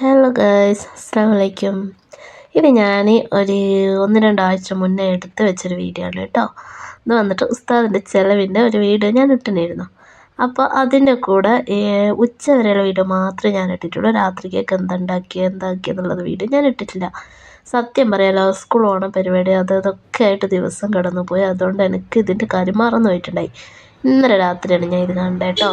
Hello guys അസ്സാം വലൈക്കും ഇത് ഞാൻ ഒരു ഒന്ന് രണ്ടാഴ്ച മുന്നേ എടുത്ത് വെച്ചൊരു വീഡിയോ ആണ് കേട്ടോ. ഇത് വന്നിട്ട് ഉസ്താദിന്റെ ചിലവിന്റെ ഒരു വീഡിയോ ഞാൻ ഇട്ടിരുന്നു അപ്പോൾ അതിന്റെ കൂടെ ഉച്ച വരെയുള്ള വീഡിയോ മാത്രമേ ഞാൻ ഇട്ടിട്ടുള്ളൂ. രാത്രിക്കൊക്കെ എന്തുണ്ടാക്കി എന്താക്കി എന്നുള്ളത് വീഡിയോ ഞാൻ ഇട്ടിട്ടില്ല. സത്യം പറയാലോ സ്കൂൾ ഓണ പരിപാടി അത് ഇതൊക്കെ ആയിട്ട് ദിവസം കടന്നു പോയി അതുകൊണ്ട് എനിക്ക് ഇതിന്റെ കാര്യം മറന്നു പോയിട്ടുണ്ടായി ഇന്നലെ രാത്രിയാണ് ഞാൻ ഇത് കണ്ടത് കേട്ടോ.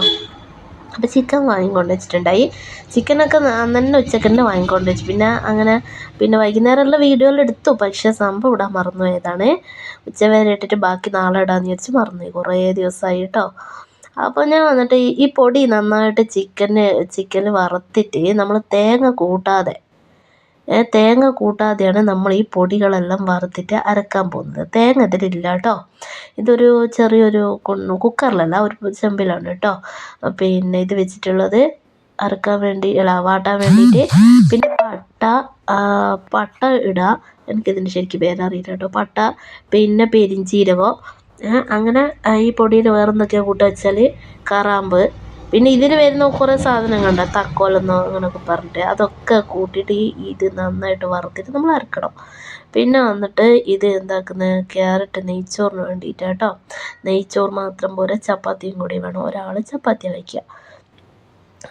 അപ്പോൾ ചിക്കൻ വാങ്ങിക്കൊണ്ട് വെച്ചിട്ടുണ്ടായി. ചിക്കനൊക്കെ തന്നെ ഉച്ചയ്ക്ക് തന്നെ വാങ്ങിക്കൊണ്ട് വെച്ചു. പിന്നെ അങ്ങനെ പിന്നെ വൈകുന്നേരമുള്ള വീഡിയോയിൽ എടുത്തു. പക്ഷേ സംഭവം ഇടാൻ മറന്നുപോയതാണ്. ഉച്ച വരെ ഇട്ടിട്ട് ബാക്കി നാളെ ഇടാമെന്ന് വിചാരിച്ച് മറന്നുപോയി. കുറേ ദിവസമായി കേട്ടോ അപ്പോൾ ഞാൻ വന്നിട്ട് ഈ പൊടി നന്നായിട്ട് ചിക്കന് ചിക്കന് വറുത്തിട്ട് നമ്മൾ തേങ്ങ കൂട്ടാതെ തേങ്ങ കൂട്ടാതെയാണ് നമ്മൾ ഈ പൊടികളെല്ലാം വറുത്തിട്ട് അരക്കാൻ പോകുന്നത്. തേങ്ങ ഇതിലില്ല കേട്ടോ. ഇതൊരു ചെറിയൊരു കുക്കറിലല്ല ഒരു ചെമ്പിലാണ് കേട്ടോ. പിന്നെ ഇത് വെച്ചിട്ടുള്ളത് അരക്കാൻ വേണ്ടി അല്ല വാട്ടാൻ വേണ്ടിയിട്ട്. പിന്നെ പട്ട പട്ട ഇടുക എനിക്കിതിന്റെ ശരിക്കും പേരറിയില്ല കേട്ടോ. പട്ട പിന്നെ പെരിഞ്ചീരകം. അങ്ങനെ ഈ പൊടിയിൽ വേറെന്തൊക്കെയാണ് കൂട്ടുക വെച്ചാൽ കറാമ്പ്. പിന്നെ ഇതിന് വരുന്ന കുറേ സാധനങ്ങളുണ്ട്. തക്കോലെന്നോ അങ്ങനെയൊക്കെ പറഞ്ഞിട്ട് അതൊക്കെ കൂട്ടിയിട്ട് ഇത് നന്നായിട്ട് വറുത്തിട്ട് നമ്മൾ അരക്കണം. പിന്നെ വന്നിട്ട് ഇത് എന്താക്കുന്നത് ക്യാരറ്റ് നെയ്ച്ചോറിന് വേണ്ടിയിട്ടാണ് കേട്ടോ നെയ്ച്ചോറ് മാത്രം പോരാ ചപ്പാത്തിയും കൂടി വേണം. ഒരാൾ ചപ്പാത്തി വയ്ക്കുക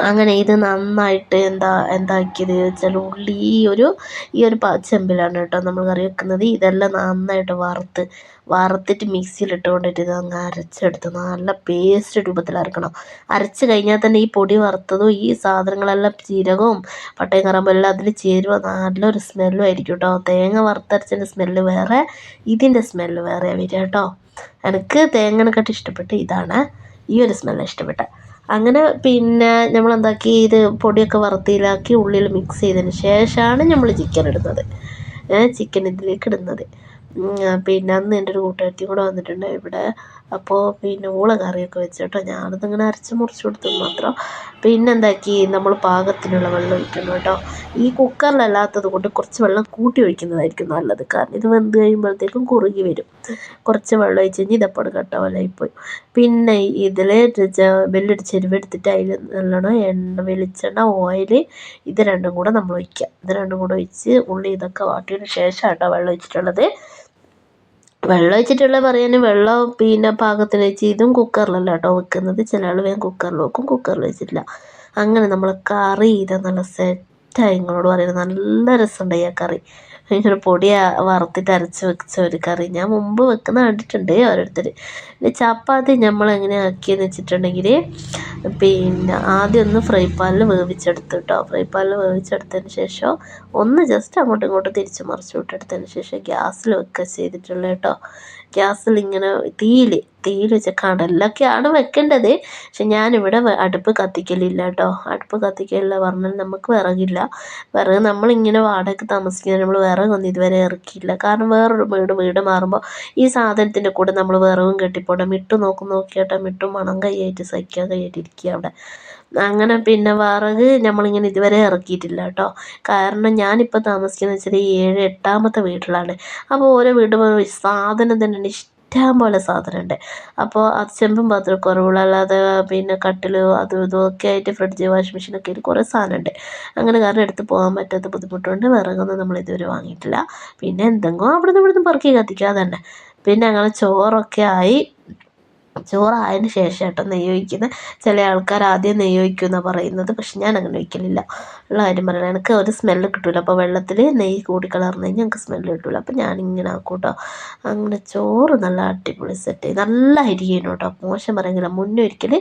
അങ്ങനെ ഇത് നന്നായിട്ട് എന്താ എന്താക്കിയത് വെച്ചാൽ ഉള്ളി ഈ ഒരു ഈ ഒരു ചെമ്പിലാണ് കേട്ടോ നമ്മൾ കറി വെക്കുന്നത്. ഇതെല്ലാം നന്നായിട്ട് വറുത്ത് വറുത്തിട്ട് മിക്സിയിലിട്ട് കൊണ്ടിട്ട് ഇത് അങ്ങ് അരച്ചെടുത്ത് നല്ല പേസ്റ്റ് രൂപത്തിൽ അരക്കണം. അരച്ച് കഴിഞ്ഞാൽ തന്നെ ഈ പൊടി വറുത്തതും ഈ സാധനങ്ങളെല്ലാം ജീരകവും പട്ടയും കറാമ്പും എല്ലാം അതിൽ ചേരുവ നല്ലൊരു സ്മെല്ലും ആയിരിക്കും കേട്ടോ. തേങ്ങ വറുത്തരച്ചതിന്റെ സ്മെല്ല് വേറെ ഇതിന്റെ സ്മെല്ല് വേറെ വരിക കേട്ടോ. എനിക്ക് തേങ്ങനെക്കാട്ടി ഇഷ്ടപ്പെട്ട് ഇതാണ്. ഈ ഒരു സ്മെല്ല് ഇഷ്ടപ്പെട്ടത് അങ്ങനെ പിന്നെ നമ്മൾ എന്താക്കി ഇത് പൊടിയൊക്കെ വറുത്തിയിലാക്കി ഉള്ളിൽ മിക്സ് ചെയ്തതിന് ശേഷമാണ് നമ്മൾ ചിക്കൻ ഇടുന്നത്. ചിക്കൻ ഇതിലേക്ക് ഇടുന്നത്. പിന്നെ അന്ന് എന്റെ ഒരു കൂട്ടുകാരത്തി കൂടെ വന്നിട്ടുണ്ട്. ഇവിടെ അപ്പോൾ പിന്നെ ഓള കറിയൊക്കെ വെച്ചു കേട്ടോ ഞാനതിങ്ങനെ അരച്ച് മുറിച്ച് കൊടുത്തു മാത്രം. പിന്നെ എന്താക്കി നമ്മൾ പാകത്തിനുള്ള വെള്ളം ഒഴിക്കണം കേട്ടോ. ഈ കുക്കറിലല്ലാത്തത് കൊണ്ട് കുറച്ച് വെള്ളം കൂട്ടി ഒഴിക്കുന്നതായിരിക്കും നല്ലത്. കാരണം ഇത് വെന്ത് കഴിയുമ്പോഴത്തേക്കും കുറുകി വരും. കുറച്ച് വെള്ളം ഒഴിച്ച് കഴിഞ്ഞാൽ ഇതപ്പോൾ കട്ട പോലെയായിപ്പോയി പിന്നെ ഇതിൽ വലിയൊരു ചെരുവെടുത്തിട്ട് അതിൽ നല്ലോണം എണ്ണ വെളിച്ചെണ്ണ ഓയിൽ ഇത് രണ്ടും കൂടെ നമ്മൾ ഒഴിക്കുക ഇത് രണ്ടും കൂടെ ഒഴിച്ച് ഉള്ളി ഇതൊക്കെ വാട്ടിയതിന് ശേഷം കേട്ടോ വെള്ളം ഒഴിച്ചിട്ടുള്ളത്. വെള്ളം ഒഴിച്ചിട്ടുള്ള പറയാൻ വെള്ളം പിന്നെ പാകത്തിന് വെച്ച് ഇതും കുക്കറിലല്ല കേട്ടോ വെക്കുന്നത്. ചില ആൾ വേഗം കുക്കറിൽ വെക്കും കുക്കറിൽ വെച്ചിട്ടില്ല. അങ്ങനെ നമ്മൾ കറി ഇത് നല്ല സെറ്റായി നിങ്ങളോട് പറയുന്നത് നല്ല രസമുണ്ടായി ആ കറി. ഇങ്ങനെ പൊടി വറുത്തിട്ട് അരച്ച് വെച്ച ഒരു കറി. ഞാൻ മുമ്പ് വെക്കുന്ന കണ്ടിട്ടുണ്ട് ഓരോരുത്തർ പിന്നെ ചപ്പാത്തി നമ്മൾ എങ്ങനെ ആക്കിയെന്ന് വെച്ചിട്ടുണ്ടെങ്കിൽ പിന്നെ ആദ്യം ഒന്ന് ഫ്രൈ പാനിൽ വേവിച്ചെടുത്തു കേട്ടോ ഫ്രൈ പാനിൽ വേവിച്ചെടുത്തതിന് ശേഷം ഒന്ന് ജസ്റ്റ് അങ്ങോട്ടും ഇങ്ങോട്ടും തിരിച്ച് മറിച്ച് വിട്ടെടുത്തതിന് ശേഷം ഗ്യാസിൽ വെക്കുക ചെയ്തിട്ടുള്ളത് കേട്ടോ ഗ്യാസിൽ ഇങ്ങനെ തീയിൽ തീയിൽ വെച്ച കടലിലൊക്കെയാണ് വെക്കേണ്ടത്. പക്ഷെ ഞാനിവിടെ അടുപ്പ് കത്തിക്കലില്ല കേട്ടോ. അടുപ്പ് കത്തിക്കലില്ല. പറഞ്ഞാൽ നമുക്ക് വിറകില്ല. വിറക് നമ്മളിങ്ങനെ വാടകയ്ക്ക് താമസിക്കുന്നത് നമ്മൾ വിറകൊന്നും ഇതുവരെ ഇറക്കിയില്ല. കാരണം വേറൊരു വീട് വീട് മാറുമ്പോൾ ഈ സാധനത്തിന്റെ കൂടെ നമ്മൾ വിറകും കെട്ടിപ്പോട്ടെ. മിട്ടു നോക്കും നോക്കിയാട്ടെ. മിട്ടും മണം കൈയായിട്ട് സഹിക്കാൻ കൈയായിട്ട് ഇരിക്കുക അവിടെ. അങ്ങനെ പിന്നെ വിറക് നമ്മളിങ്ങനെ ഇതുവരെ ഇറക്കിയിട്ടില്ല കേട്ടോ. കാരണം ഞാനിപ്പോൾ താമസിക്കുന്നത് വെച്ചാൽ ഏഴ് എട്ടാമത്തെ വീട്ടിലാണ്. അപ്പോൾ ഓരോ വീട് സാധനം തന്നെ ഇഷ്ടം പോലെ സാധനമുണ്ട്. അപ്പോൾ അത് ചെമ്പും പാത്രം കുറവുള്ള അല്ലാതെ പിന്നെ കട്ടിൽ അതും ഇതും ഒക്കെ ആയിട്ട് ഫ്രിഡ്ജ് വാഷിംഗ് മെഷീനൊക്കെ ആയിട്ട് കുറേ സാധനമുണ്ട്. അങ്ങനെ കാരണം എടുത്ത് പോകാൻ പറ്റാത്ത ബുദ്ധിമുട്ടുണ്ട്. വിറകൊന്നും നമ്മൾ ഇതുവരെ വാങ്ങിയിട്ടില്ല. പിന്നെ എന്തെങ്കിലും അവിടെ നിന്ന് ഇവിടെ നിന്ന് പറക്കി കത്തിക്കാതെ തന്നെ പിന്നെ അങ്ങനെ ചോറൊക്കെ ആയി. ചോറായതിന് ശേഷം കേട്ടോ നെയ്യ് ഒഴിക്കുന്നത് ചില ആൾക്കാർ ആദ്യം നെയ്യ് ഒഴിക്കും എന്നാണ് പറയുന്നത്. പക്ഷെ ഞാൻ അങ്ങനെ ഒഴിക്കലില്ല. ഉള്ള കാര്യം പറയണം എനിക്ക് ഒരു സ്മെല്ല് കിട്ടില്ല അപ്പോൾ വെള്ളത്തിൽ നെയ്യ് കൂടി കലർന്നു കഴിഞ്ഞാൽ എനിക്ക് സ്മെല്ല് കിട്ടില്ല അപ്പോൾ ഞാനിങ്ങനെ ആക്കും കേട്ടോ അങ്ങനെ ചോറ് നല്ല അടിപൊളി സെറ്റ് നല്ല അരിയേനു കേട്ടോ മോശം പറയുന്നില്ല മുന്നേ ഒരിക്കൽ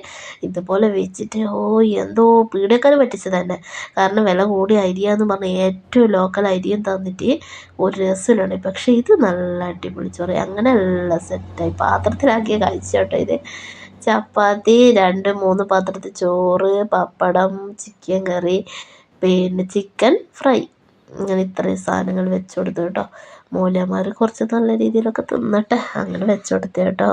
ഇതുപോലെ വെച്ചിട്ട് ഓ എന്തോ പീടിയക്കാർ പറ്റിച്ചത് തന്നെ. കാരണം വില കൂടിയ അരിയാന്ന് പറഞ്ഞ് ഏറ്റവും ലോക്കൽ അരിയും തന്നിട്ട് ഒരു രസമില്ലാണ് പക്ഷേ ഇത് നല്ല അടിപൊളി ചോറ്. അങ്ങനെ എല്ലാം സെറ്റായി പാത്രത്തിലാക്കിയ കാഴ്ച കേട്ടോ ഇത് ചപ്പാത്തി രണ്ട് മൂന്ന് പാത്രത്തിൽ ചോറ് പപ്പടം ചിക്കൻ കറി പിന്നെ ചിക്കൻ ഫ്രൈ. അങ്ങനെ ഇത്രയും സാധനങ്ങൾ വെച്ച് കൊടുത്തു കേട്ടോ. മൂലമാർ കുറച്ച് നല്ല രീതിയിലൊക്കെ തിന്നട്ടെ അങ്ങനെ വെച്ച് കൊടുത്തേ കേട്ടോ.